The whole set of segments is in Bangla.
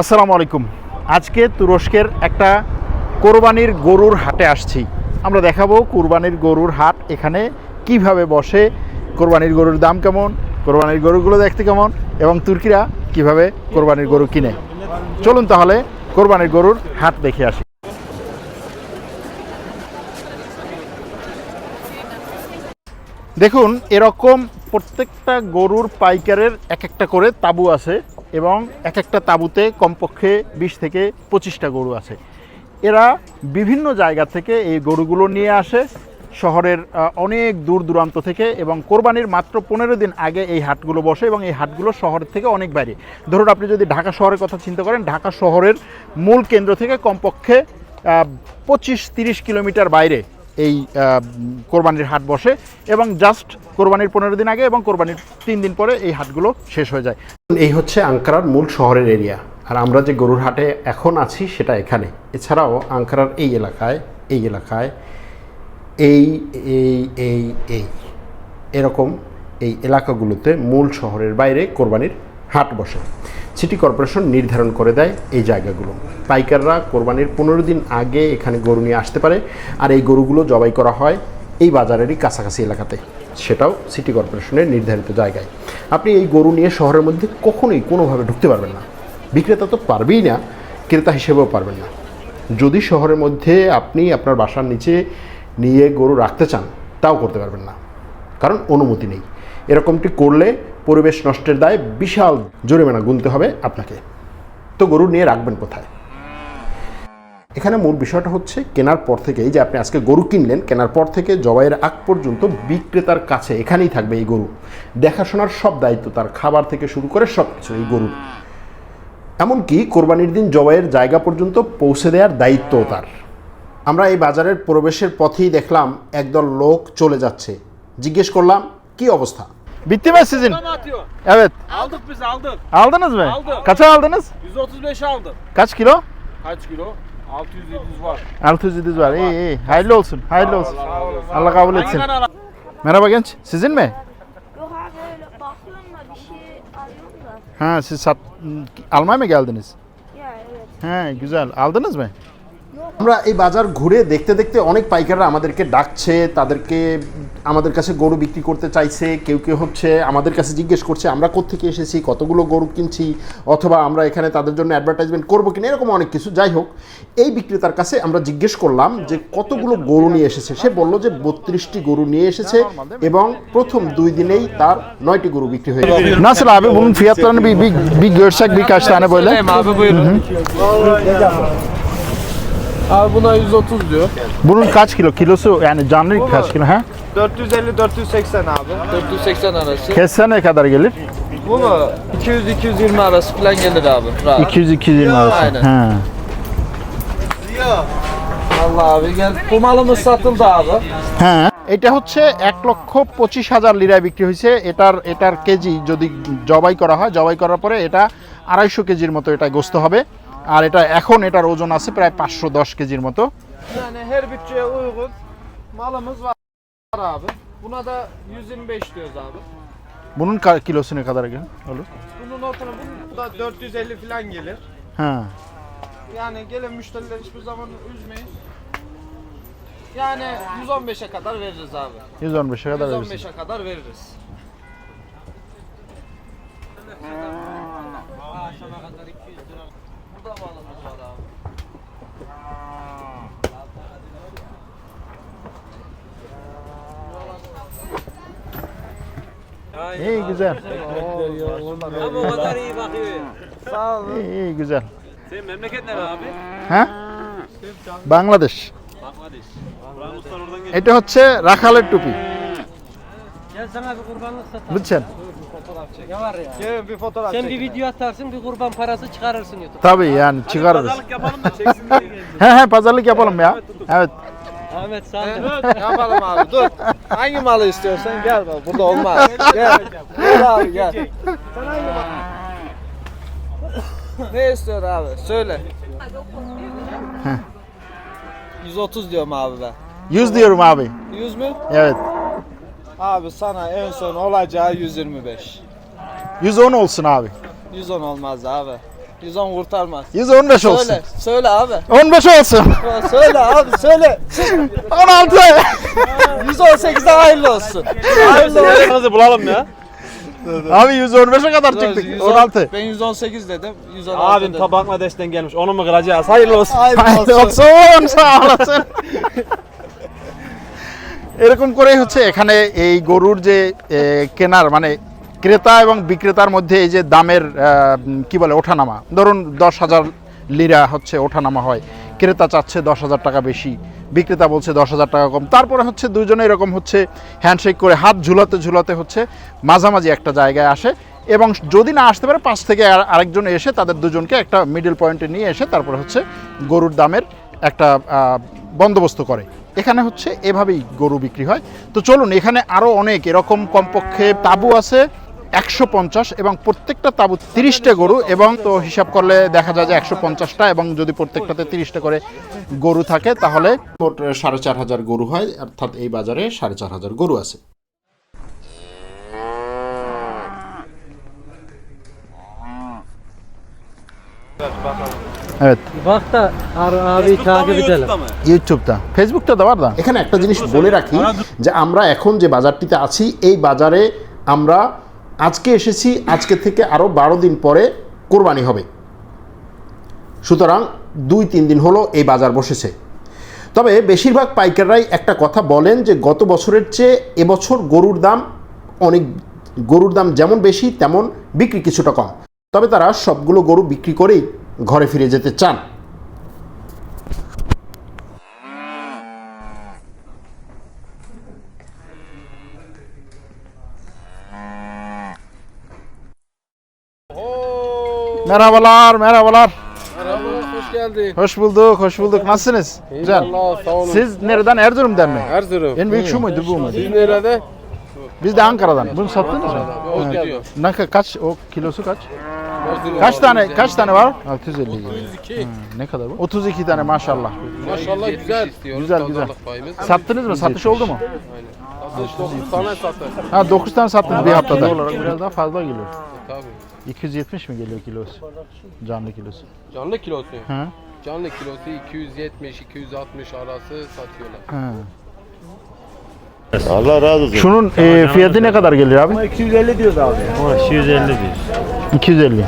আসসালামু আলাইকুম। আজকে তুরস্কের একটা কোরবানির গরুর হাটে আসছি। আমরা দেখাবো কোরবানির গরুর হাট, এখানে কীভাবে বসে, কোরবানির গরুর দাম কেমন, কোরবানির গরুগুলো দেখতে কেমন এবং তুর্কিরা কীভাবে কোরবানির গরু কিনে। চলুন তাহলে কোরবানির গরুর হাট দেখে আসি। দেখুন, এরকম প্রত্যেকটা গরুর পাইকারের এক একটা করে তাবু আছে এবং এক একটা তাবুতে কমপক্ষে বিশ থেকে পঁচিশটা গরু আছে। এরা বিভিন্ন জায়গা থেকে এই গরুগুলো নিয়ে আসে, শহরের অনেক দূর দূরান্ত থেকে এবং কোরবানির মাত্র পনেরো দিন আগে এই হাটগুলো বসে এবং এই হাটগুলো শহরের থেকে অনেক বাইরে। ধরুন, আপনি যদি ঢাকা শহরের কথা চিন্তা করেন, ঢাকা শহরের মূল কেন্দ্র থেকে কমপক্ষে পঁচিশ তিরিশ কিলোমিটার বাইরে এই কোরবানির হাট বসে এবং জাস্ট কোরবানির পনেরো দিন আগে এবং কোরবানির তিন দিন পরে এই হাটগুলো শেষ হয়ে যায়। এই হচ্ছে আঙ্কারার মূল শহরের এরিয়া। আর আমরা যে গরুর হাটে এখন আছি সেটা এখানে। এছাড়াও আঙ্কারার এই এলাকায় এই এলাকায় এই এই এই এই, এরকম এই এলাকাগুলোতে মূল শহরের বাইরে কোরবানির হাট বসে। সিটি কর্পোরেশন নির্ধারণ করে দেয় এই জায়গাগুলো। পাইকাররা কোরবানির পনেরো দিন আগে এখানে গরু নিয়ে আসতে পারে আর এই গরুগুলো জবাই করা হয় এই বাজারেরই কাছাকাছি এলাকাতে। সেটাও সিটি কর্পোরেশনের নির্ধারিত জায়গায়। আপনি এই গরু নিয়ে শহরের মধ্যে কখনোই কোনোভাবে ঢুকতে পারবেন না। বিক্রেতা তো পারবেই না, ক্রেতা হিসেবেও পারবেন না। যদি শহরের মধ্যে আপনি আপনার বাসার নিচে নিয়ে গরু রাখতে চান, তাও করতে পারবেন না। কারণ অনুমতি নেই। এরকমটি করলে পরিবেশ নষ্টের দায় বিশাল জরিমানা গুনতে হবে আপনাকে। তো গরু নিয়ে রাখবেন কোথায়? এখানে মূল বিষয়টা হচ্ছে, কেনার পর থেকে এই যে আপনি আজকে গরু কিনলেন, কেনার পর থেকে জবাইয়ের আগ পর্যন্ত বিক্রেতার কাছে এখানেই থাকবে এই গরু। দেখাশোনার সব দায়িত্ব তার খাবার থেকে শুরু করে সব কিছু এই গরুর। এমনকি কোরবানির দিন জবাইয়ের জায়গা পর্যন্ত পৌঁছে দেওয়ার দায়িত্বও তার। আমরা এই বাজারের প্রবেশের পথেই দেখলাম, একদল লোক চলে যাচ্ছে। জিজ্ঞেস করলাম, কি অবস্থা? Bitti mi sizin? Tam atıyor. Evet. Aldık biz aldık. Aldınız mı? Aldım. Kaça aldınız? 135 aldım. Kaç kilo? Kaç kilo? 600-700 var. 600 var. İyi iyi. Hayırlı olsun. Hayırlı olsun. Allah kabul etsin. Merhaba genç. Sizin mi? Yok abi öyle bakıyorum da bir şey alıyorum da. Ha siz sat almaya mı geldiniz? Ya evet. হ্যাঁ güzel. Aldınız mı? আমরা এই বাজার ঘুরে দেখতে দেখতে অনেক পাইকাররা আমাদেরকে ডাকছে তাদেরকে আমাদের কাছে গরু বিক্রি করতে চাইছে কেউ কেউ হচ্ছে আমাদের কাছে জিজ্ঞেস করছে আমরা কোত্থেকে এসেছি কতগুলো গরু কিনছি অথবা আমরা এখানে তাদের জন্য অ্যাডভার্টাইজমেন্ট করব কিনা এরকম অনেক কিছু যাই হোক এই বিক্রেতার কাছে আমরা জিজ্ঞেস করলাম যে কতগুলো গরু নিয়ে এসেছে সে বলল যে বত্রিশটি গরু নিয়ে এসেছে এবং প্রথম দুই দিনেই তার নয়টি গরু বিক্রি হয়ে গেছে bir görsek birkaç tane böyle. Abi buna 130 diyor. Bunun kaç kilo? Kilosu yani canlı kaç kilo ha? 450-480 abi. 480 arası. Kesse ne kadar gelir? Bu mu? 200-220 arası falan gelir abi. Rahat. 200-220 arası. Aynen. Ha. Allah abi gel. Bu malımız satıldı abi. হ্যাঁ এটা হচ্ছে এক লক্ষ পঁচিশ হাজার লিরায় বিক্রি হয়েছে এটার এটার কেজি যদি জবাই করা হয় জবাই করার পরে এটা আড়াইশো কেজির মতো এটা গোস্ত হবে আর এটা এখন এটার ওজন আছে প্রায় পাঁচশো দশ কেজির মতো Yani her bütçeye uygun malımız var abi. Buna da 125 diyoruz abi. bunun ka- kilosu ne kadar gelir? Olur. Bunun notunu bunun da 450 falan gelir. Ha. Yani gelen müşteriler hiçbir zaman üzmeyin. Yani 115'e kadar veririz abi. 115'e kadar verirsin. 115'e kadar veririz. Burada malımız var abi. İyi güzel. Ama o kadar iyi bakıyor. Sağ olun. İyi, iyi güzel. Senin memleket nere abi? হ্যাঁ Bangladesh Bangladeş. Buranın ustan oradan geliyor. এটা হচ্ছে রাখালের টুপি Gel Fotoğraf çek. Ne var ya? Gel bir fotoğraf Sen bir video atarsın bir kurban parası çıkarırsın YouTube'a. Tabii yani çıkarırız. Pazarlık yapalım da çeksin diye. He he pazarlık yapalım ya. Evet. Ahmet sağ ol. Evet, yapalım abi dur. Hangi malı istiyorsan gel bak burada olmaz. gel. Gel abi gel. Sen hangi malı? ne istiyor abi? Söyle. 130 diyorum abi ben. 100 diyorum abi. 100 mü? Evet. Abi sana en son olacağı 125. 110 olsun abi. 110 olmaz abi. 110 kurtarmaz. 115 olsun. Söyle, söyle abi. 15 olsun. Söyle abi söyle. 16. 118'de hayırlı olsun. Hayırlı olsun. Nasıl bulalım ya? abi 115'e kadar çıktık. 16. Ben 118 dedim. 116 Abim dedim. ta Bangladeş'ten gelmiş. Onu mu kıracağız? Hayırlı olsun. Hayırlı Haydi olsun. olsun sağ. এরকম করেই হচ্ছে এখানে এই গরুর যে কেনার মানে ক্রেতা এবং বিক্রেতার মধ্যে এই যে দামের কি বলে, ওঠানামা। ধরুন দশ হাজার লিরা হচ্ছে ওঠানামা হয়। ক্রেতা চাচ্ছে দশ হাজার টাকা বেশি, বিক্রেতা বলছে দশ হাজার টাকা কম। তারপরে হচ্ছে দুজনে এরকম হচ্ছে হ্যান্ডশেক করে হাত ঝুলাতে ঝুলাতে হচ্ছে মাঝামাঝি একটা জায়গায় আসে এবং যদি না আসতে পারে পাশ থেকে আর- আরেকজন এসে তাদের দুজনকে একটা মিডল পয়েন্টে নিয়ে এসে তারপরে হচ্ছে গরুর দামের একটা বন্দোবস্ত করে। এখানে হচ্ছে এভাবেই গরু বিক্রি হয়। তো চলুন, এখানে আরও অনেক এরকম কমপক্ষে তাবু আছে, একশো পঞ্চাশ এবং প্রত্যেকটা তাবু তিরিশটা গরু এবং তো হিসাব করলে দেখা যায় যে একশো পঞ্চাশটা এবং যদি প্রত্যেকটাতে তিরিশটা করে গরু থাকে তাহলে সাড়ে চার হাজার গরু হয়, অর্থাৎ এই বাজারে সাড়ে চার হাজার গরু আছে। Evet. Bak da ar- abi takip edelim. ইউটিউবটা ফেসবুকটা দেওয়ার দা এখানে একটা জিনিস বলে রাখি যে আমরা এখন যে বাজারটিতে আছি এই বাজারে আমরা আজকে এসেছি আজকে থেকে আরও বারো দিন পরে কোরবানি হবে। সুতরাং দুই তিন দিন হলো এই বাজার বসেছে। তবে বেশিরভাগ পাইকাররাই একটা কথা বলেন যে গত বছরের চেয়ে এবছর গরুর দাম অনেক গরুর দাম যেমন বেশি তেমন বিক্রি কিছুটা কম। তবে তারা সবগুলো গরু বিক্রি করেই ঘরে ফিরে যেতে চান Merhabalar, merhabalar. Merhaba, hoş geldin. Hoş bulduk, hoş bulduk. Nasılsınız? Güzel. Allah sağ olun. Siz nereden? Erzurum'dan mı? Erzurum. En büyük şu muydu, bu muydu? Siz nerede? Biz de Ankara'dan. Bunu sattınız mı? O gidiyor. Ne ka- kaç o kilosu kaç? Kaç tane kaç tane var? 650. 32. Ne kadar bu? 32 tane maşallah. Maşallah güzel. Güzel güzel. Sattınız mı? Satış oldu mu? Satış 9 tane satır. Ha 9 tane sattınız bir haftada. olarak biraz daha fazla geliyor. Tabii. 270 mi geliyor kilosu? Canlı kilosu. Canlı kilosu. Ha? Canlı kilosu 270-260 arası satıyorlar. Ha. Allah razı olsun. Şunun e, fiyatı ne kadar gelir abi? 250 diyoruz abi. 250 diyoruz. 250.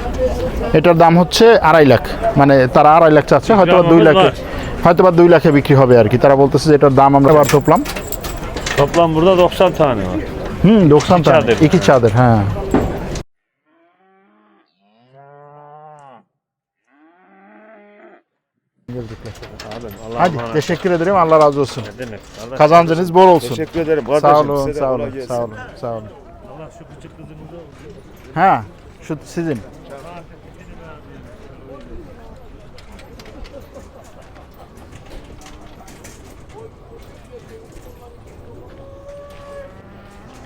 এটার দাম হচ্ছে আড়াই লাখ মানে তারা আড়াই লাখ চাচ্ছে হয়তো বা দুই লাখে হয়তো বা দুই লাখে বিক্রি হবে আর কি তারা বলতেছে যে এটার দাম আমরা আবার ঢুকলাম ঢুকলাম বুঝলাম লোকসান থানে হুম লোকসান থানে একই চাঁদের হ্যাঁ Hadi teşekkür ederim Allah razı olsun. Ne demek? Allah Kazancınız bol olsun. Teşekkür ederim kardeşim. Sağ olun, Size de sağ kolay olun, gelsin. sağ olun, sağ olun. Allah şu küçük kızımızı Ha, şu sizin.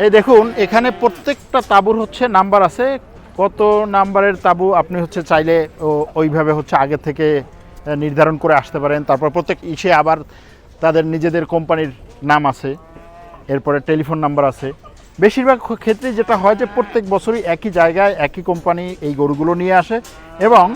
এই দেখুন এখানে প্রত্যেকটা তাঁবুর হচ্ছে নাম্বার আছে কত নাম্বারের তাঁবু আপনি হচ্ছে চাইলে ও- ওইভাবে হচ্ছে আগে থেকে নির্ধারণ করে আসতে পারেন। তারপর প্রত্যেক ইসে আবার তাদের নিজেদের কোম্পানির নাম আছে। এরপরে টেলিফোন নাম্বার আছে। বেশিরভাগ ক্ষেত্রে যেটা হয় যে প্রত্যেক বছরই একই জায়গায় একই কোম্পানি এই গরুগুলো নিয়ে আসে এবং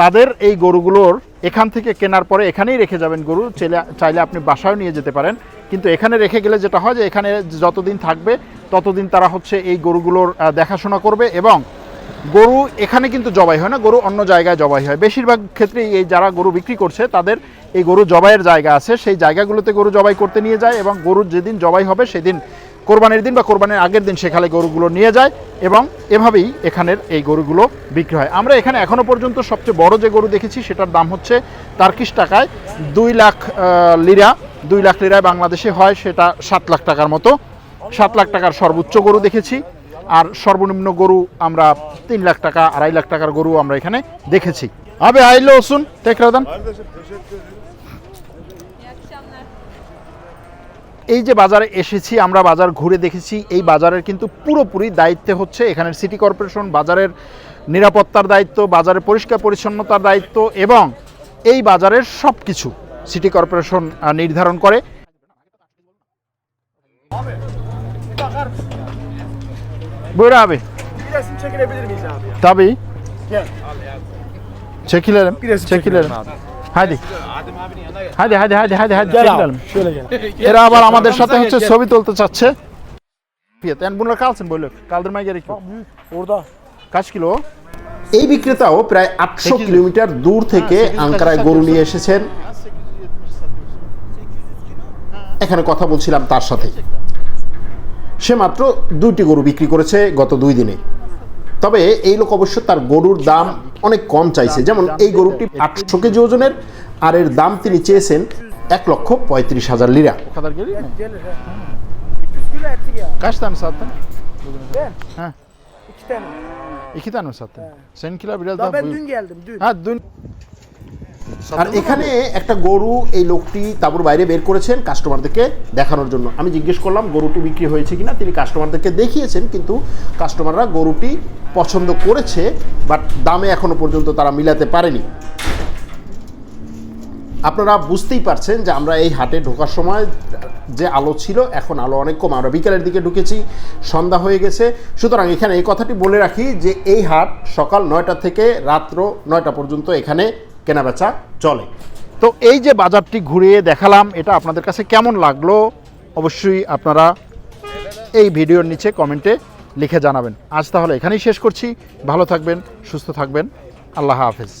তাদের এই গরুগুলোর এখান থেকে কেনার পরে এখানেই রেখে যাবেন গরু। চাইলে চাইলে আপনি বাসায়ও নিয়ে যেতে পারেন। কিন্তু এখানে রেখে গেলে যেটা হয় যে এখানে যতদিন থাকবে ততদিন তারা হচ্ছে এই গরুগুলোর দেখাশোনা করবে এবং গরু এখানে কিন্তু জবাই হয় না, গরু অন্য জায়গায় জবাই হয়। বেশিরভাগ ক্ষেত্রে এই যারা গরু বিক্রি করছে, তাদের এই গরু জবাইয়ের জায়গা আছে। সেই জায়গাগুলোতে গরু জবাই করতে নিয়ে যায় এবং গরু যেদিন জবাই হবে, সেদিন কোরবানির দিন বা কোরবানির আগের দিন সেখানে গরুগুলো নিয়ে যায় এবং এভাবেই এখানের এই গরুগুলো বিক্রি হয়। আমরা এখানে এখনও পর্যন্ত সবচেয়ে বড় যে গরু দেখেছি, সেটার দাম হচ্ছে তার্কিশ টাকায় দুই লাখ লিরা, দুই লাখ লিরায় বাংলাদেশে হয়, সেটা সাত লাখ টাকার মতো। সাত লাখ টাকার সর্বোচ্চ গরু দেখেছি। আর সর্বনিম্ন গরু আমরা তিন লাখ টাকা, আড়াই লাখ টাকার গরু আমরা এখানে দেখেছি আবে, আইলো teşekkür ederim. এই যে বাজারে এসেছি, আমরা বাজার ঘুরে দেখেছি, এই বাজারের কিন্তু পুরোপুরি দায়িত্বে হচ্ছে এখানের সিটি কর্পোরেশন, বাজারের নিরাপত্তার দায়িত্ব, বাজারের পরিষ্কার পরিচ্ছন্নতার দায়িত্ব এবং এই বাজারের সব কিছু সিটি কর্পোরেশন নির্ধারণ করে Buyur abi. Bir Resim çekilebilir miyiz abi? Tabii. Gel. Çekilelim. Bir resim Çekilelim. Hadi. Hadi hadi hadi hadi hadi çekilelim. Şöyle gel. Eরা আবার আমাদের সাথে হচ্ছে ছবি তুলতে চাচ্ছে Fiyat. Yani bunlar kalsın böyle. Kaldırmaya gerek yok. Orada. Kaç kilo o? এই বিক্রেতাও প্রায় আটশো কিলোমিটার দূর থেকে আঙ্কারায় গরু নিয়ে এসেছেন এখানে কথা বলছিলাম তার সাথে সে মাত্র দুইটি গরু বিক্রি করেছে গত দুই দিনে। তবে এই লোক অবশ্য তার গরুর দাম অনেক কম চাইছে। যেমন এই গরুটি আটশো কেজি ওজনের আর এর দাম তিনি চেয়েছেন এক লক্ষ পঁয়ত্রিশ হাজার লিরা। হ্যাঁ। আর এখানে একটা গরু এই লোকটি তাঁবুর বাইরে বের করেছেন কাস্টমারদেরকে দেখানোর জন্য। আমি জিজ্ঞেস করলাম গরুটি বিক্রি হয়েছে কিনা? তিনি কাস্টমারদেরকে দেখিয়েছেন কিন্তু কাস্টমাররা গরুটি পছন্দ করেছে বাট দামে এখনও পর্যন্ত তারা মিলাতে পারেনি। আপনারা বুঝতেই পারছেন যে আমরা এই হাটে ঢোকার সময় যে আলো ছিল এখন আলো অনেক কম। আমরা বিকালের দিকে ঢুকেছি সন্ধ্যা হয়ে গেছে। সুতরাং এখানে এই কথাটি বলে রাখি যে এই হাট সকাল নয়টা থেকে রাত্র নয়টা পর্যন্ত এখানে কেনাবেচা চলে। তো এই যে বাজারটি ঘুরিয়ে দেখালাম, এটা আপনাদের কাছে কেমন লাগল অবশ্যই আপনারা এই ভিডিওর নিচে কমেন্টে লিখে জানাবেন। আজ তাহলে এখানেই শেষ করছি। ভালো থাকবেন, সুস্থ থাকবেন। আল্লাহ হাফেজ।